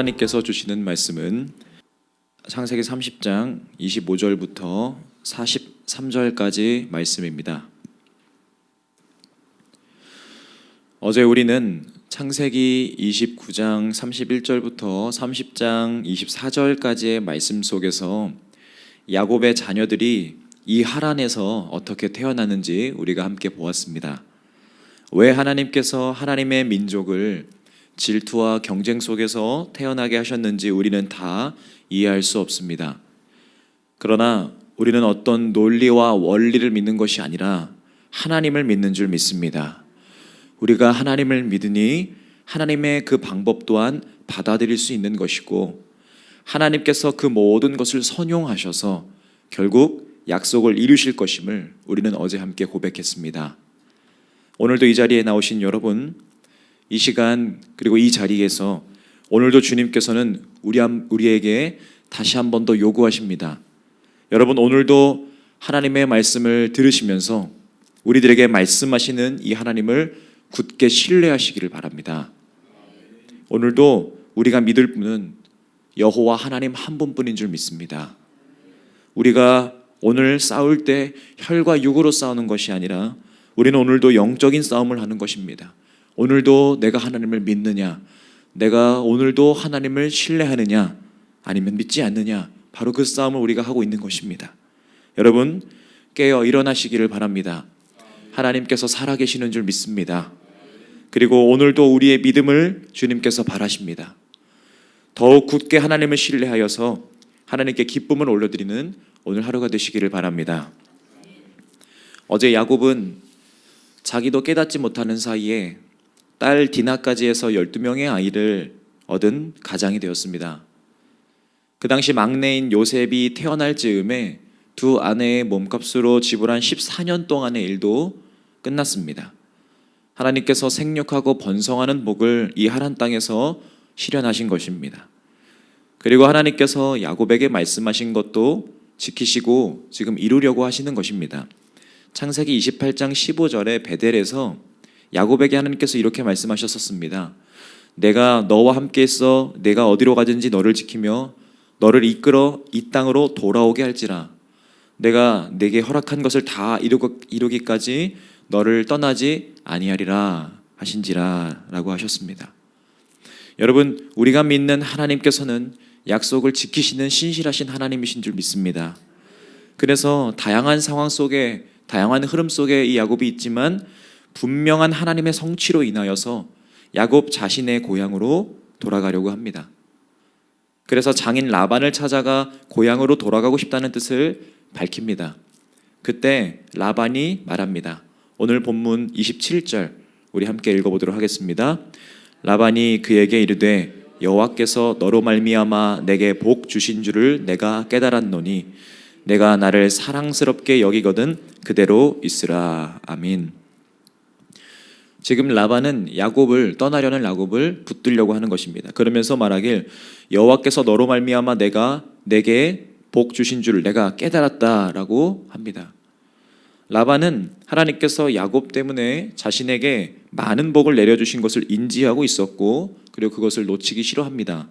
하나님께서 주시는 말씀은 창세기 30장 25절부터 43절까지 말씀입니다. 어제 우리는 창세기 29장 31절부터 30장 24절까지의 말씀 속에서 야곱의 자녀들이 이 하란에서 어떻게 태어나는지 우리가 함께 보았습니다. 왜 하나님께서 하나님의 민족을 질투와 경쟁 속에서 태어나게 하셨는지 우리는 다 이해할 수 없습니다. 그러나 우리는 어떤 논리와 원리를 믿는 것이 아니라 하나님을 믿는 줄 믿습니다. 우리가 하나님을 믿으니 하나님의 그 방법 또한 받아들일 수 있는 것이고 하나님께서 그 모든 것을 선용하셔서 결국 약속을 이루실 것임을 우리는 어제 함께 고백했습니다. 오늘도 이 자리에 나오신 여러분, 이 시간 그리고 이 자리에서 오늘도 주님께서는 우리 우리에게 다시 한 번 더 요구하십니다. 여러분 오늘도 하나님의 말씀을 들으시면서 우리들에게 말씀하시는 이 하나님을 굳게 신뢰하시기를 바랍니다. 오늘도 우리가 믿을 분은 여호와 하나님 한 분뿐인 줄 믿습니다. 우리가 오늘 싸울 때 혈과 육으로 싸우는 것이 아니라 우리는 오늘도 영적인 싸움을 하는 것입니다. 오늘도 내가 하나님을 믿느냐, 내가 오늘도 하나님을 신뢰하느냐, 아니면 믿지 않느냐, 바로 그 싸움을 우리가 하고 있는 것입니다. 여러분, 깨어 일어나시기를 바랍니다. 하나님께서 살아계시는 줄 믿습니다. 그리고 오늘도 우리의 믿음을 주님께서 바라십니다. 더욱 굳게 하나님을 신뢰하여서 하나님께 기쁨을 올려드리는 오늘 하루가 되시기를 바랍니다. 어제 야곱은 자기도 깨닫지 못하는 사이에 딸 디나까지 해서 12명의 아이를 얻은 가장이 되었습니다. 그 당시 막내인 요셉이 태어날 즈음에 두 아내의 몸값으로 지불한 14년 동안의 일도 끝났습니다. 하나님께서 생육하고 번성하는 복을 이 하란 땅에서 실현하신 것입니다. 그리고 하나님께서 야곱에게 말씀하신 것도 지키시고 지금 이루려고 하시는 것입니다. 창세기 28장 15절에 베델에서 야곱에게 하나님께서 이렇게 말씀하셨었습니다. 내가 너와 함께 있어 내가 어디로 가든지 너를 지키며 너를 이끌어 이 땅으로 돌아오게 할지라 내가 내게 허락한 것을 다 이루기 까지 너를 떠나지 아니하리라 하신지라라고 하셨습니다. 여러분 우리가 믿는 하나님께서는 약속을 지키시는 신실하신 하나님이신 줄 믿습니다. 그래서 다양한 상황 속에 다양한 흐름 속에 이 야곱이 있지만 분명한 하나님의 성취로 인하여서 야곱 자신의 고향으로 돌아가려고 합니다. 그래서 장인 라반을 찾아가 고향으로 돌아가고 싶다는 뜻을 밝힙니다. 그때 라반이 말합니다. 오늘 본문 27절 우리 함께 읽어보도록 하겠습니다. 라반이 그에게 이르되 여호와께서 너로 말미암아 내게 복 주신 줄을 내가 깨달았노니 내가 나를 사랑스럽게 여기거든 그대로 있으라 아멘. 지금 라반은 야곱을 떠나려는 야곱을 붙들려고 하는 것입니다. 그러면서 말하길 여호와께서 너로 말미암아 내가 내게 복 주신 줄 내가 깨달았다라고 합니다. 라반은 하나님께서 야곱 때문에 자신에게 많은 복을 내려주신 것을 인지하고 있었고 그리고 그것을 놓치기 싫어합니다.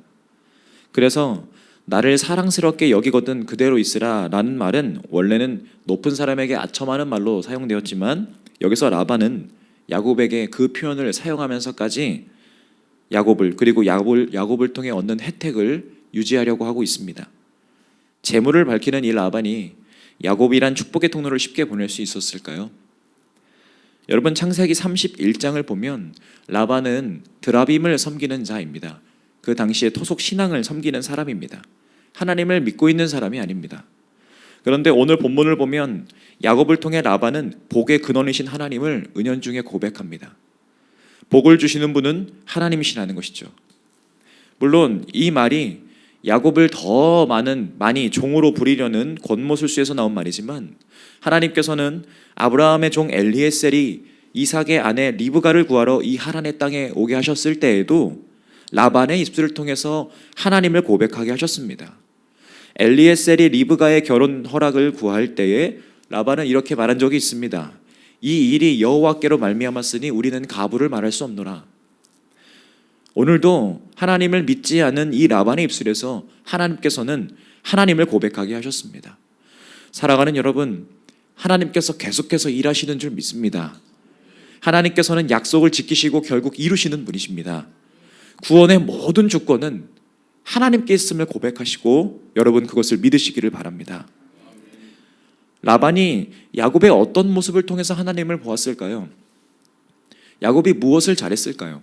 그래서 나를 사랑스럽게 여기거든 그대로 있으라라는 말은 원래는 높은 사람에게 아첨하는 말로 사용되었지만 여기서 라반은 야곱에게 그 표현을 사용하면서까지 야곱을 그리고 야곱을 야곱을 통해 얻는 혜택을 유지하려고 하고 있습니다. 재물을 밝히는 이 라반이 야곱이란 축복의 통로를 쉽게 보낼 수 있었을까요? 여러분 창세기 31장을 보면 라반은 드라빔을 섬기는 자입니다. 그 당시에 토속 신앙을 섬기는 사람입니다. 하나님을 믿고 있는 사람이 아닙니다. 그런데 오늘 본문을 보면 야곱을 통해 라반은 복의 근원이신 하나님을 은연중에 고백합니다. 복을 주시는 분은 하나님이시라는 것이죠. 물론 이 말이 야곱을 더 많은 많이 종으로 부리려는 권모술수에서 나온 말이지만 하나님께서는 아브라함의 종 엘리에셀이 이삭의 아내 리브가를 구하러 이 하란의 땅에 오게 하셨을 때에도 라반의 입술을 통해서 하나님을 고백하게 하셨습니다. 엘리에셀이 리브가의 결혼 허락을 구할 때에 라반은 이렇게 말한 적이 있습니다. 이 일이 여호와께로 말미암았으니 우리는 가부를 말할 수 없노라. 오늘도 하나님을 믿지 않은 이 라반의 입술에서 하나님께서는 하나님을 고백하게 하셨습니다. 살아가는 여러분, 하나님께서 계속해서 일하시는 줄 믿습니다. 하나님께서는 약속을 지키시고 결국 이루시는 분이십니다. 구원의 모든 주권은 하나님께 있음을 고백하시고 여러분 그것을 믿으시기를 바랍니다. 라반이 야곱의 어떤 모습을 통해서 하나님을 보았을까요? 야곱이 무엇을 잘했을까요?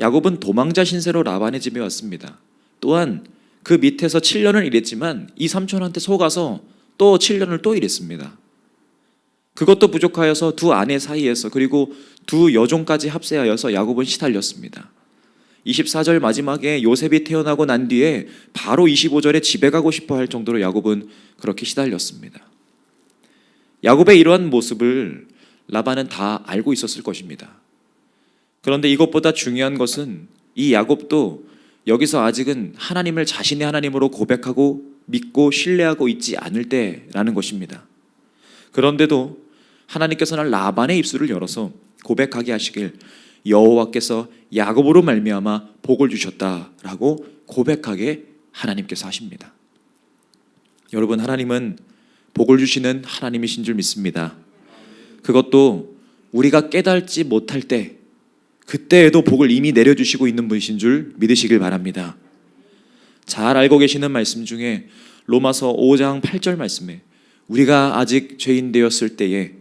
야곱은 도망자 신세로 라반의 집에 왔습니다. 또한 그 밑에서 7년을 일했지만 이 삼촌한테 속아서 또 7년을 또 일했습니다. 그것도 부족하여서 두 아내 사이에서 그리고 두 여종까지 합세하여서 야곱은 시달렸습니다. 24절 마지막에 요셉이 태어나고 난 뒤에 바로 25절에 집에 가고 싶어 할 정도로 야곱은 그렇게 시달렸습니다. 야곱의 이러한 모습을 라반은 다 알고 있었을 것입니다. 그런데 이것보다 중요한 것은 이 야곱도 여기서 아직은 하나님을 자신의 하나님으로 고백하고 믿고 신뢰하고 있지 않을 때라는 것입니다. 그런데도 하나님께서는 라반의 입술을 열어서 고백하게 하시길 여호와께서 야곱으로 말미암아 복을 주셨다라고 고백하게 하나님께서 하십니다. 여러분 하나님은 복을 주시는 하나님이신 줄 믿습니다. 그것도 우리가 깨달지 못할 때 그때에도 복을 이미 내려주시고 있는 분이신 줄 믿으시길 바랍니다. 잘 알고 계시는 말씀 중에 로마서 5장 8절 말씀에 우리가 아직 죄인 되었을 때에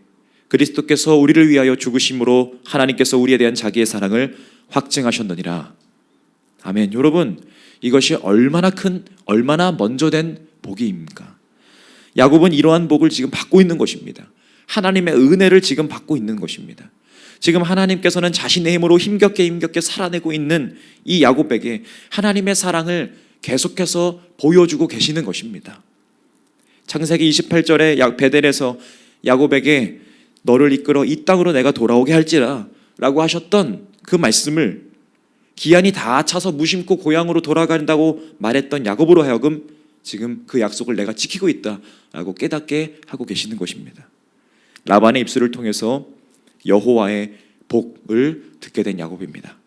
그리스도께서 우리를 위하여 죽으심으로 하나님께서 우리에 대한 자기의 사랑을 확증하셨느니라. 아멘. 여러분, 이것이 얼마나 큰 얼마나 먼저 된 복이입니까? 야곱은 이러한 복을 지금 받고 있는 것입니다. 하나님의 은혜를 지금 받고 있는 것입니다. 지금 하나님께서는 자신의 힘으로 힘겹게 힘겹게 살아내고 있는 이 야곱에게 하나님의 사랑을 계속해서 보여주고 계시는 것입니다. 창세기 28절에 베델에서 야곱에게 너를 이끌어 이 땅으로 내가 돌아오게 할지라 라고 하셨던 그 말씀을 기한이 다 차서 무심코 고향으로 돌아간다고 말했던 야곱으로 하여금 지금 그 약속을 내가 지키고 있다라고 깨닫게 하고 계시는 것입니다. 라반의 입술을 통해서 여호와의 복을 듣게 된 야곱입니다.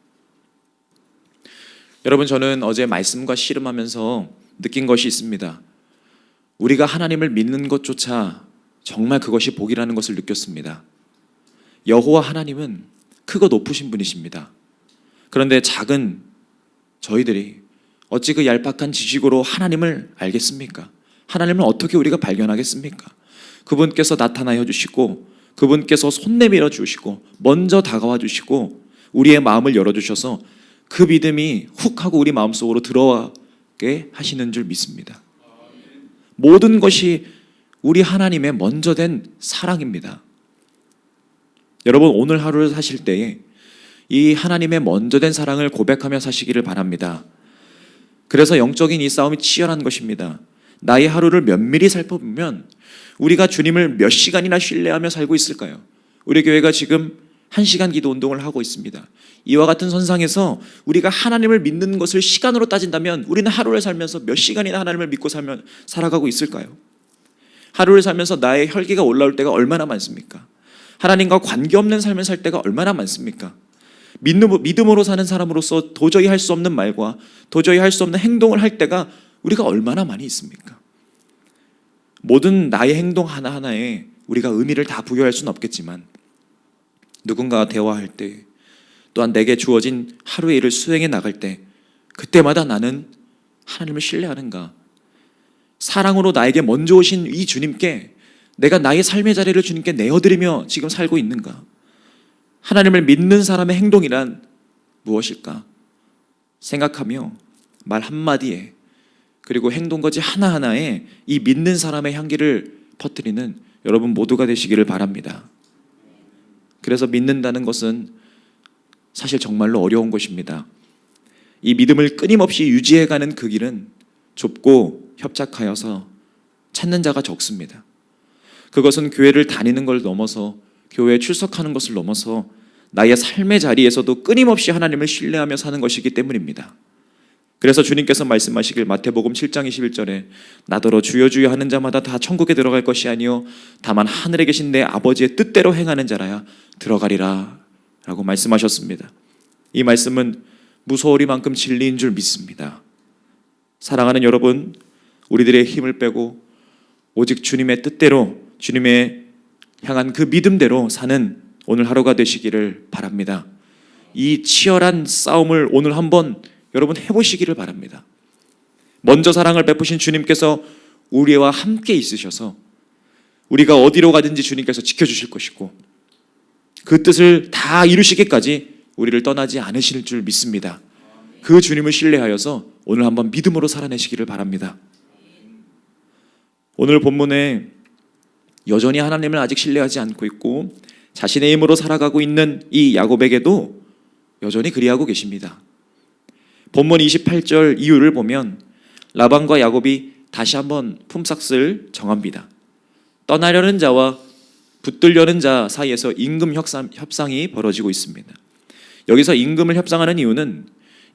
여러분 저는 어제 말씀과 씨름하면서 느낀 것이 있습니다. 우리가 하나님을 믿는 것조차 정말 그것이 복이라는 것을 느꼈습니다. 여호와 하나님은 크고 높으신 분이십니다. 그런데 작은 저희들이 어찌 그 얄팍한 지식으로 하나님을 알겠습니까? 하나님을 어떻게 우리가 발견하겠습니까? 그분께서 나타나여 주시고 그분께서 손 내밀어 주시고 먼저 다가와 주시고 우리의 마음을 열어 주셔서 그 믿음이 훅 하고 우리 마음속으로 들어가게 하시는 줄 믿습니다. 모든 것이 우리 하나님의 먼저 된 사랑입니다. 여러분 오늘 하루를 사실 때에 이 하나님의 먼저 된 사랑을 고백하며 사시기를 바랍니다. 그래서 영적인 이 싸움이 치열한 것입니다. 나의 하루를 면밀히 살펴보면 우리가 주님을 몇 시간이나 신뢰하며 살고 있을까요? 우리 교회가 지금 한 시간 기도 운동을 하고 있습니다. 이와 같은 선상에서 우리가 하나님을 믿는 것을 시간으로 따진다면 우리는 하루를 살면서 몇 시간이나 하나님을 믿고 살면 살아가고 있을까요? 하루를 살면서 나의 혈기가 올라올 때가 얼마나 많습니까? 하나님과 관계없는 삶을 살 때가 얼마나 많습니까? 믿음으로 사는 사람으로서 도저히 할 수 없는 말과 도저히 할 수 없는 행동을 할 때가 우리가 얼마나 많이 있습니까? 모든 나의 행동 하나하나에 우리가 의미를 다 부여할 수는 없겠지만 누군가와 대화할 때 또한 내게 주어진 하루의 일을 수행해 나갈 때 그때마다 나는 하나님을 신뢰하는가 사랑으로 나에게 먼저 오신 이 주님께 내가 나의 삶의 자리를 주님께 내어드리며 지금 살고 있는가 하나님을 믿는 사람의 행동이란 무엇일까 생각하며 말 한마디에 그리고 행동거지 하나하나에 이 믿는 사람의 향기를 퍼뜨리는 여러분 모두가 되시기를 바랍니다. 그래서 믿는다는 것은 사실 정말로 어려운 것입니다. 이 믿음을 끊임없이 유지해가는 그 길은 좁고 협착하여서 찾는 자가 적습니다. 그것은 교회를 다니는 걸 넘어서 교회에 출석하는 것을 넘어서 나의 삶의 자리에서도 끊임없이 하나님을 신뢰하며 사는 것이기 때문입니다. 그래서 주님께서 말씀하시길 마태복음 7장 21절에 나더러 주여 주여 하는 자마다 다 천국에 들어갈 것이 아니요 다만 하늘에 계신 내 아버지의 뜻대로 행하는 자라야 들어가리라 라고 말씀하셨습니다. 이 말씀은 무서워리만큼 진리인 줄 믿습니다. 사랑하는 여러분, 우리들의 힘을 빼고 오직 주님의 뜻대로 주님의 향한 그 믿음대로 사는 오늘 하루가 되시기를 바랍니다. 이 치열한 싸움을 오늘 한번 여러분 해보시기를 바랍니다. 먼저 사랑을 베푸신 주님께서 우리와 함께 있으셔서 우리가 어디로 가든지 주님께서 지켜주실 것이고 그 뜻을 다 이루시기까지 우리를 떠나지 않으실 줄 믿습니다. 그 주님을 신뢰하여서 오늘 한번 믿음으로 살아내시기를 바랍니다. 오늘 본문에 여전히 하나님을 아직 신뢰하지 않고 있고 자신의 힘으로 살아가고 있는 이 야곱에게도 여전히 그리하고 계십니다. 본문 28절 이유를 보면 라반과 야곱이 다시 한번 품삯을 정합니다. 떠나려는 자와 붙들려는 자 사이에서 임금 협상, 협상이 벌어지고 있습니다. 여기서 임금을 협상하는 이유는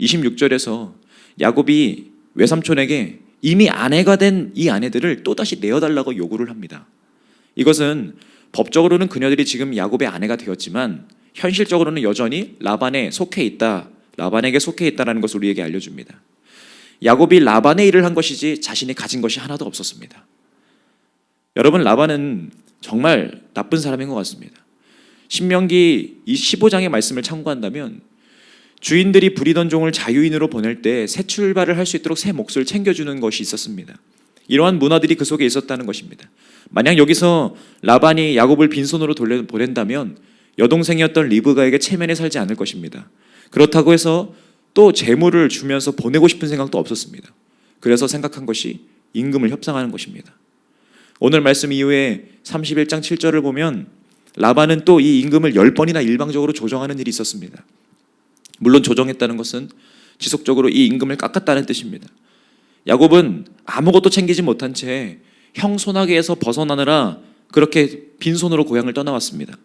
26절에서 야곱이 외삼촌에게 이미 아내가 된 이 아내들을 또다시 내어달라고 요구를 합니다. 이것은 법적으로는 그녀들이 지금 야곱의 아내가 되었지만 현실적으로는 여전히 라반에 속해 있다. 라반에게 속해 있다라는 것을 우리에게 알려줍니다. 야곱이 라반의 일을 한 것이지 자신이 가진 것이 하나도 없었습니다. 여러분 라반은 정말 나쁜 사람인 것 같습니다. 신명기 15장의 말씀을 참고한다면 주인들이 부리던 종을 자유인으로 보낼 때 새 출발을 할 수 있도록 새 몫을 챙겨주는 것이 있었습니다. 이러한 문화들이 그 속에 있었다는 것입니다. 만약 여기서 라반이 야곱을 빈손으로 돌려 보낸다면 여동생이었던 리브가에게 체면에 살지 않을 것입니다. 그렇다고 해서 또 재물을 주면서 보내고 싶은 생각도 없었습니다. 그래서 생각한 것이 임금을 협상하는 것입니다. 오늘 말씀 이후에 31장 7절을 보면 라반은 또 이 임금을 10번이나 일방적으로 조정하는 일이 있었습니다. 물론 조정했다는 것은 지속적으로 이 임금을 깎았다는 뜻입니다. 야곱은 아무것도 챙기지 못한 채형 소나기에서 벗어나느라 그렇게 빈손으로 고향을 떠나왔습니다.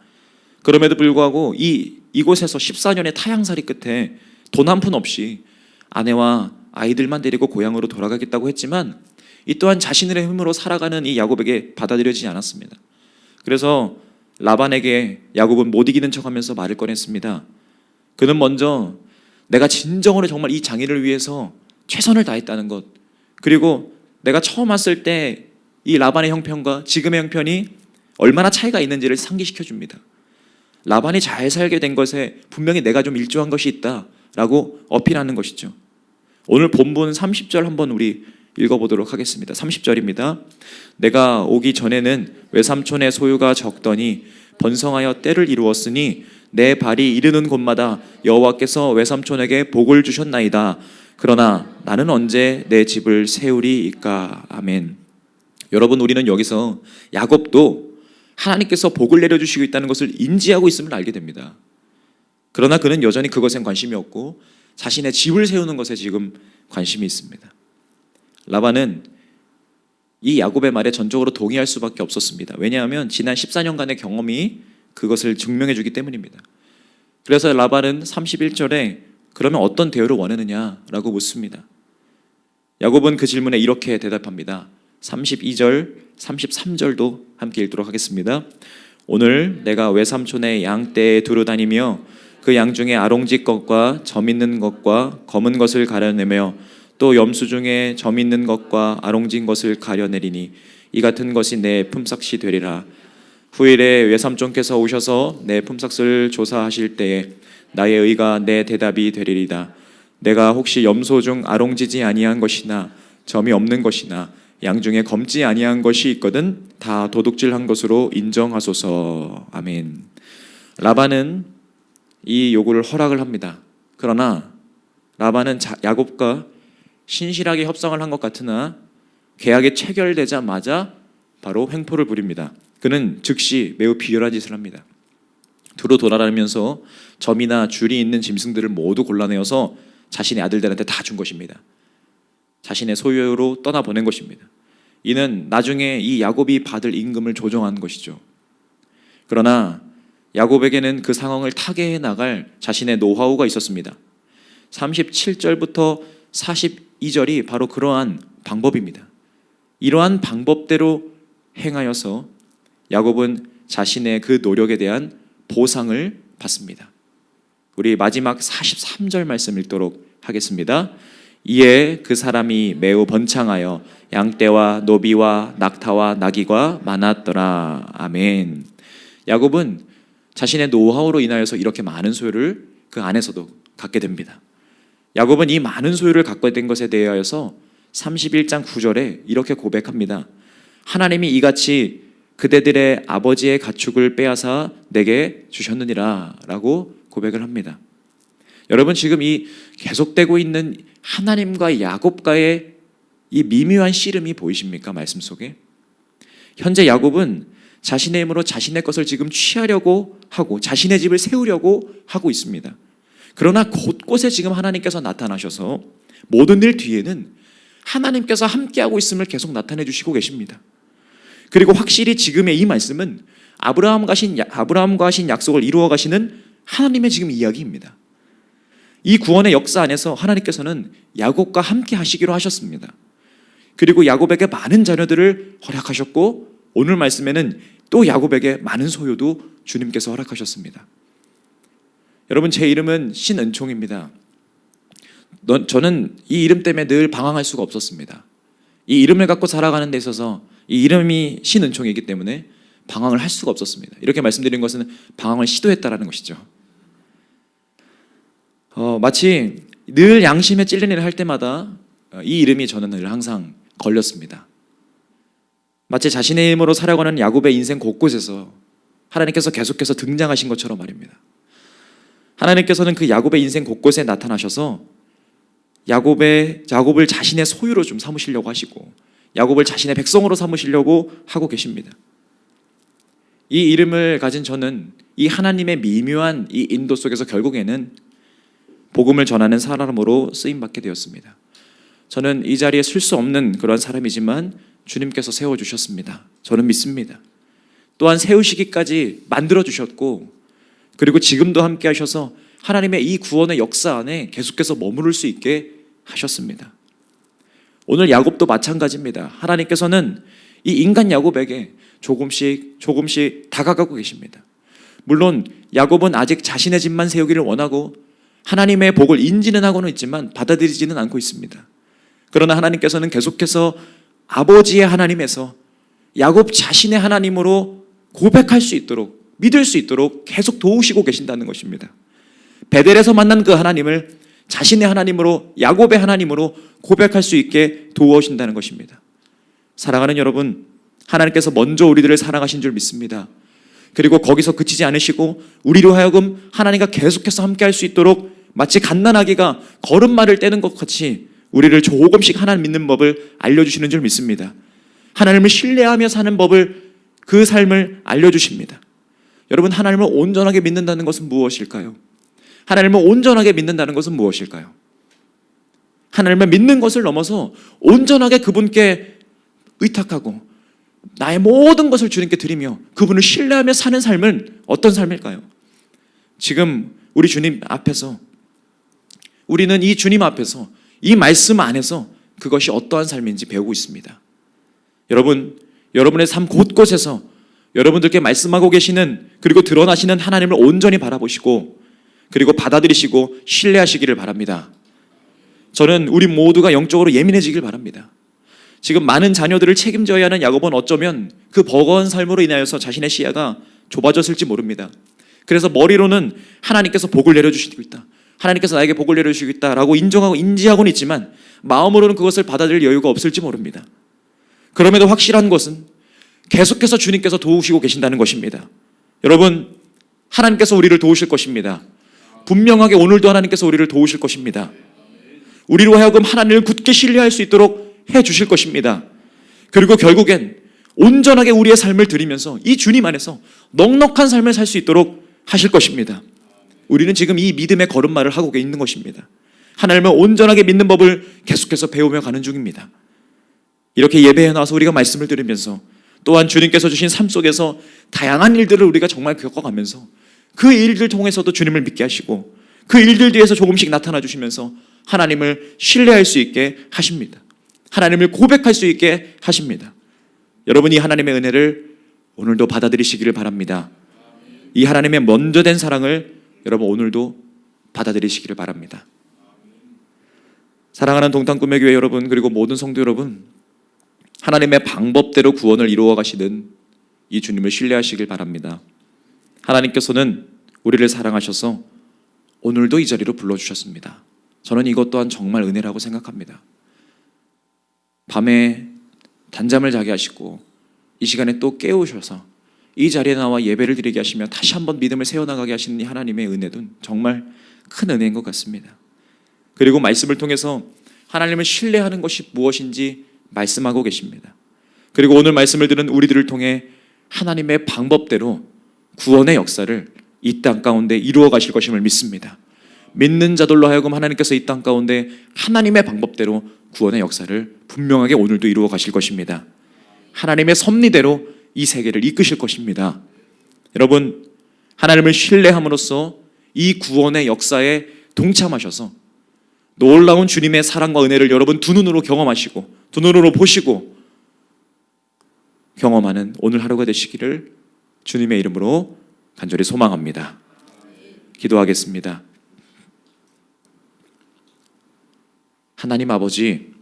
그럼에도 불구하고 이 이곳에서 14년의 타향살이 끝에 돈 한 푼 없이 아내와 아이들만 데리고 고향으로 돌아가겠다고 했지만 이 또한 자신의 힘으로 살아가는 이 야곱에게 받아들여지지 않았습니다. 그래서 라반에게 야곱은 못 이기는 척하면서 말을 꺼냈습니다. 그는 먼저 내가 진정으로 정말 이 장인을 위해서 최선을 다했다는 것 그리고 내가 처음 왔을 때 이 라반의 형편과 지금의 형편이 얼마나 차이가 있는지를 상기시켜 줍니다. 라반이 잘 살게 된 것에 분명히 내가 좀 일조한 것이 있다라고 어필하는 것이죠. 오늘 본문 30절 한번 우리 읽어보도록 하겠습니다. 30절입니다. 내가 오기 전에는 외삼촌의 소유가 적더니 번성하여 때를 이루었으니 내 발이 이르는 곳마다 여호와께서 외삼촌에게 복을 주셨나이다. 그러나 나는 언제 내 집을 세우리이까? 아멘. 여러분 우리는 여기서 야곱도 하나님께서 복을 내려 주시고 있다는 것을 인지하고 있음을 알게 됩니다. 그러나 그는 여전히 그것엔 관심이 없고 자신의 집을 세우는 것에 지금 관심이 있습니다. 라반은 이 야곱의 말에 전적으로 동의할 수밖에 없었습니다. 왜냐하면 지난 14년간의 경험이 그것을 증명해 주기 때문입니다. 그래서 라반은 31절에 그러면 어떤 대우를 원하느냐라고 묻습니다. 야곱은 그 질문에 이렇게 대답합니다. 32절, 33절도 함께 읽도록 하겠습니다. 오늘 내가 외삼촌의 양떼에 두루 다니며 그 양 중에 아롱지 것과 점 있는 것과 검은 것을 가려내며 또 염수 중에 점 있는 것과 아롱진 것을 가려내리니 이 같은 것이 내 품삯이 되리라. 후일에 외삼촌께서 오셔서 내 품삯을 조사하실 때에 나의 의가 내 대답이 되리리다. 내가 혹시 염소 중 아롱지지 아니한 것이나 점이 없는 것이나 양 중에 검지 아니한 것이 있거든 다 도둑질한 것으로 인정하소서. 아멘. 라반은 이 요구를 허락을 합니다. 그러나 라반은 자, 야곱과 신실하게 협상을 한 것 같으나 계약이 체결되자마자 바로 횡포를 부립니다. 그는 즉시 매우 비열한 짓을 합니다. 두루 돌아다니면서 점이나 줄이 있는 짐승들을 모두 골라내어서 자신의 아들들한테 다 준 것입니다. 자신의 소유로 떠나 보낸 것입니다. 이는 나중에 이 야곱이 받을 임금을 조정한 것이죠. 그러나 야곱에게는 그 상황을 타개해 나갈 자신의 노하우가 있었습니다. 37절부터 42 절이 바로 그러한 방법입니다. 이러한 방법대로 행하여서 야곱은 자신의 그 노력에 대한 보상을 받습니다. 우리 마지막 43절 말씀 읽도록 하겠습니다. 이에 그 사람이 매우 번창하여 양떼와 노비와 낙타와 나귀가 많았더라. 아멘. 야곱은 자신의 노하우로 인하여서 이렇게 많은 소유를 그 안에서도 갖게 됩니다. 야곱은 이 많은 소유를 갖게 된 것에 대하여서 31장 9절에 이렇게 고백합니다. 하나님이 이같이 그대들의 아버지의 가축을 빼앗아 내게 주셨느니라 라고 고백을 합니다. 여러분 지금 이 계속되고 있는 하나님과 야곱과의 이 미묘한 씨름이 보이십니까? 말씀 속에 현재 야곱은 자신의 힘으로 자신의 것을 지금 취하려고 하고 자신의 집을 세우려고 하고 있습니다. 그러나 곳곳에 지금 하나님께서 나타나셔서 모든 일 뒤에는 하나님께서 함께하고 있음을 계속 나타내 주시고 계십니다. 그리고 확실히 지금의 이 말씀은 아브라함과 하신, 아브라함과 하신 약속을 이루어 가시는 하나님의 지금 이야기입니다. 이 구원의 역사 안에서 하나님께서는 야곱과 함께 하시기로 하셨습니다. 그리고 야곱에게 많은 자녀들을 허락하셨고 오늘 말씀에는 또 야곱에게 많은 소유도 주님께서 허락하셨습니다. 여러분 제 이름은 신은총입니다. 넌- 저는 이 이름 때문에 늘 방황할 수가 없었습니다. 이 이름을 갖고 살아가는 데 있어서 이 이름이 신은총이기 때문에 방황을 할 수가 없었습니다. 이렇게 말씀드린 것은 방황을 시도했다라는 것이죠. 어, 마치 늘 양심에 찔린 일을 할 때마다 어, 이 이름이 저는 늘 항상 걸렸습니다. 마치 자신의 힘으로 살아가는 야곱의 인생 곳곳에서 하나님께서 계속해서 등장하신 것처럼 말입니다. 하나님께서는 그 야곱의 인생 곳곳에 나타나셔서 야곱의 야곱을 자신의 소유로 좀 삼으시려고 하시고 야곱을 자신의 백성으로 삼으시려고 하고 계십니다. 이 이름을 가진 저는 이 하나님의 미묘한 이 인도 속에서 결국에는 복음을 전하는 사람으로 쓰임 받게 되었습니다. 저는 이 자리에 쓸수 없는 그런 사람이지만 주님께서 세워 주셨습니다. 저는 믿습니다. 또한 세우시기까지 만들어 주셨고 그리고 지금도 함께 하셔서 하나님의 이 구원의 역사 안에 계속해서 머무를 수 있게 하셨습니다. 오늘 야곱도 마찬가지입니다. 하나님께서는 이 인간 야곱에게 조금씩 조금씩 다가가고 계십니다. 물론 야곱은 아직 자신의 집만 세우기를 원하고 하나님의 복을 인지는 하고는 있지만 받아들이지는 않고 있습니다. 그러나 하나님께서는 계속해서 아버지의 하나님에서 야곱 자신의 하나님으로 고백할 수 있도록 믿을 수 있도록 계속 도우시고 계신다는 것입니다. 베델에서 만난 그 하나님을 자신의 하나님으로 야곱의 하나님으로 고백할 수 있게 도우신다는 것입니다. 사랑하는 여러분, 하나님께서 먼저 우리들을 사랑하신 줄 믿습니다. 그리고 거기서 그치지 않으시고 우리로 하여금 하나님과 계속해서 함께 할 수 있도록 마치 갓난아기가 걸음마를 떼는 것 같이 우리를 조금씩 하나님 믿는 법을 알려주시는 줄 믿습니다. 하나님을 신뢰하며 사는 법을 그 삶을 알려주십니다. 여러분 하나님을 온전하게 믿는다는 것은 무엇일까요? 하나님을 온전하게 믿는다는 것은 무엇일까요? 하나님을 믿는 것을 넘어서 온전하게 그분께 의탁하고 나의 모든 것을 주님께 드리며 그분을 신뢰하며 사는 삶은 어떤 삶일까요? 지금 우리 주님 앞에서 우리는 이 주님 앞에서 이 말씀 안에서 그것이 어떠한 삶인지 배우고 있습니다. 여러분, 여러분의 삶 곳곳에서 여러분들께 말씀하고 계시는 그리고 드러나시는 하나님을 온전히 바라보시고 그리고 받아들이시고 신뢰하시기를 바랍니다. 저는 우리 모두가 영적으로 예민해지길 바랍니다. 지금 많은 자녀들을 책임져야 하는 야곱은 어쩌면 그 버거운 삶으로 인하여서 자신의 시야가 좁아졌을지 모릅니다. 그래서 머리로는 하나님께서 복을 내려주시고 있다. 하나님께서 나에게 복을 내려주시고 있다라고 인정하고 인지하고는 있지만 마음으로는 그것을 받아들일 여유가 없을지 모릅니다. 그럼에도 확실한 것은 계속해서 주님께서 도우시고 계신다는 것입니다. 여러분, 하나님께서 우리를 도우실 것입니다. 분명하게 오늘도 하나님께서 우리를 도우실 것입니다. 우리로 하여금 하나님을 굳게 신뢰할 수 있도록 해 주실 것입니다. 그리고 결국엔 온전하게 우리의 삶을 드리면서 이 주님 안에서 넉넉한 삶을 살 수 있도록 하실 것입니다. 우리는 지금 이 믿음의 걸음마를 하고 있는 것입니다. 하나님을 온전하게 믿는 법을 계속해서 배우며 가는 중입니다. 이렇게 예배에 나와서 우리가 말씀을 들으면서 또한 주님께서 주신 삶 속에서 다양한 일들을 우리가 정말 겪어가면서 그 일들 통해서도 주님을 믿게 하시고 그 일들 뒤에서 조금씩 나타나 주시면서 하나님을 신뢰할 수 있게 하십니다. 하나님을 고백할 수 있게 하십니다. 여러분이 하나님의 은혜를 오늘도 받아들이시기를 바랍니다. 이 하나님의 먼저 된 사랑을 여러분 오늘도 받아들이시기를 바랍니다. 사랑하는 동탄 꿈의 교회 여러분 그리고 모든 성도 여러분 하나님의 방법대로 구원을 이루어 가시는 이 주님을 신뢰하시길 바랍니다. 하나님께서는 우리를 사랑하셔서 오늘도 이 자리로 불러주셨습니다. 저는 이것 또한 정말 은혜라고 생각합니다. 밤에 단잠을 자게 하시고 이 시간에 또 깨우셔서 이 자리에 나와 예배를 드리게 하시며 다시 한번 믿음을 세워나가게 하시는 이 하나님의 은혜도 정말 큰 은혜인 것 같습니다. 그리고 말씀을 통해서 하나님을 신뢰하는 것이 무엇인지 말씀하고 계십니다. 그리고 오늘 말씀을 들은 우리들을 통해 하나님의 방법대로 구원의 역사를 이 땅 가운데 이루어 가실 것임을 믿습니다. 믿는 자들로 하여금 하나님께서 이 땅 가운데 하나님의 방법대로 구원의 역사를 분명하게 오늘도 이루어 가실 것입니다. 하나님의 섭리대로 이 세계를 이끄실 것입니다. 여러분, 하나님을 신뢰함으로써 이 구원의 역사에 동참하셔서 놀라운 주님의 사랑과 은혜를 여러분 두 눈으로 경험하시고 두 눈으로 보시고 경험하는 오늘 하루가 되시기를 주님의 이름으로 간절히 소망합니다. 기도하겠습니다. 하나님 아버지,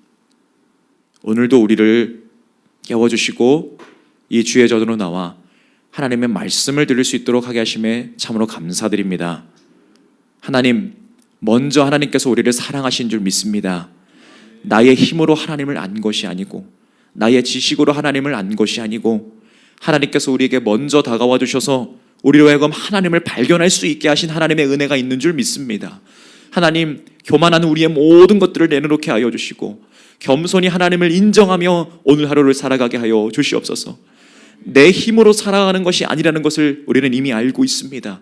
오늘도 우리를 깨워주시고 이 주의 전으로 나와 하나님의 말씀을 들을 수 있도록 하게 하심에 참으로 감사드립니다. 하나님, 먼저 하나님께서 우리를 사랑하신 줄 믿습니다. 나의 힘으로 하나님을 안 것이 아니고, 나의 지식으로 하나님을 안 것이 아니고, 하나님께서 우리에게 먼저 다가와 주셔서 우리로 하여금 하나님을 발견할 수 있게 하신 하나님의 은혜가 있는 줄 믿습니다. 하나님, 교만한 우리의 모든 것들을 내려놓게 하여 주시고, 겸손히 하나님을 인정하며 오늘 하루를 살아가게 하여 주시옵소서. 내 힘으로 살아가는 것이 아니라는 것을 우리는 이미 알고 있습니다.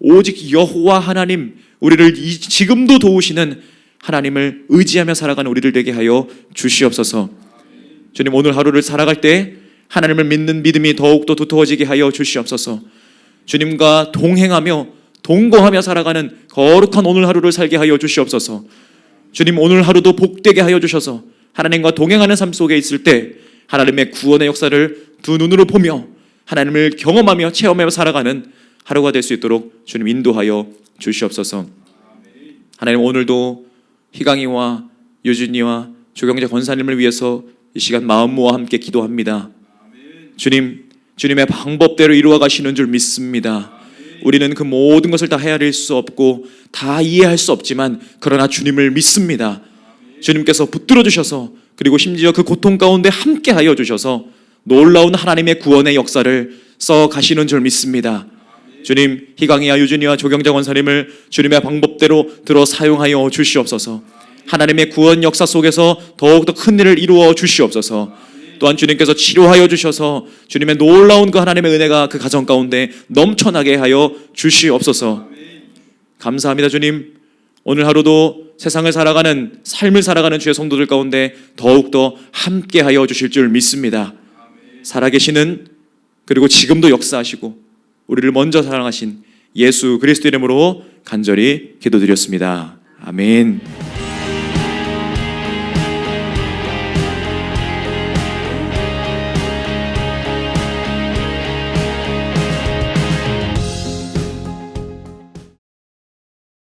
오직 여호와 하나님, 우리를 이- 지금도 도우시는 하나님을 의지하며 살아가는 우리를 되게 하여 주시옵소서. 주님 오늘 하루를 살아갈 때 하나님을 믿는 믿음이 더욱더 두터워지게 하여 주시옵소서. 주님과 동행하며 동거하며 살아가는 거룩한 오늘 하루를 살게 하여 주시옵소서. 주님 오늘 하루도 복되게 하여 주셔서 하나님과 동행하는 삶 속에 있을 때 하나님의 구원의 역사를 두 눈으로 보며 하나님을 경험하며 체험하며 살아가는 하루가 될 수 있도록 주님 인도하여 주시옵소서. 하나님 오늘도 희강이와 유진이와 조경재 권사님을 위해서 이 시간 마음 모아 함께 기도합니다. 주님, 주님의 방법대로 이루어 가시는 줄 믿습니다. 우리는 그 모든 것을 다 헤아릴 수 없고 다 이해할 수 없지만 그러나 주님을 믿습니다. 주님께서 붙들어 주셔서 그리고 심지어 그 고통 가운데 함께 하여 주셔서 놀라운 하나님의 구원의 역사를 써 가시는 줄 믿습니다. 주님, 희강이와 유준이와 조경자 권사님을 주님의 방법대로 들어 사용하여 주시옵소서. 하나님의 구원 역사 속에서 더욱더 큰 일을 이루어 주시옵소서. 또한 주님께서 치료하여 주셔서 주님의 놀라운 그 하나님의 은혜가 그 가정 가운데 넘쳐나게 하여 주시옵소서. 감사합니다, 주님. 오늘 하루도 세상을 살아가는 삶을 살아가는 주의 성도들 가운데 더욱더 함께 하여 주실 줄 믿습니다. 살아계시는 그리고 지금도 역사하시고 우리를 먼저 사랑하신 예수 그리스도 이름으로 간절히 기도드렸습니다. 아멘.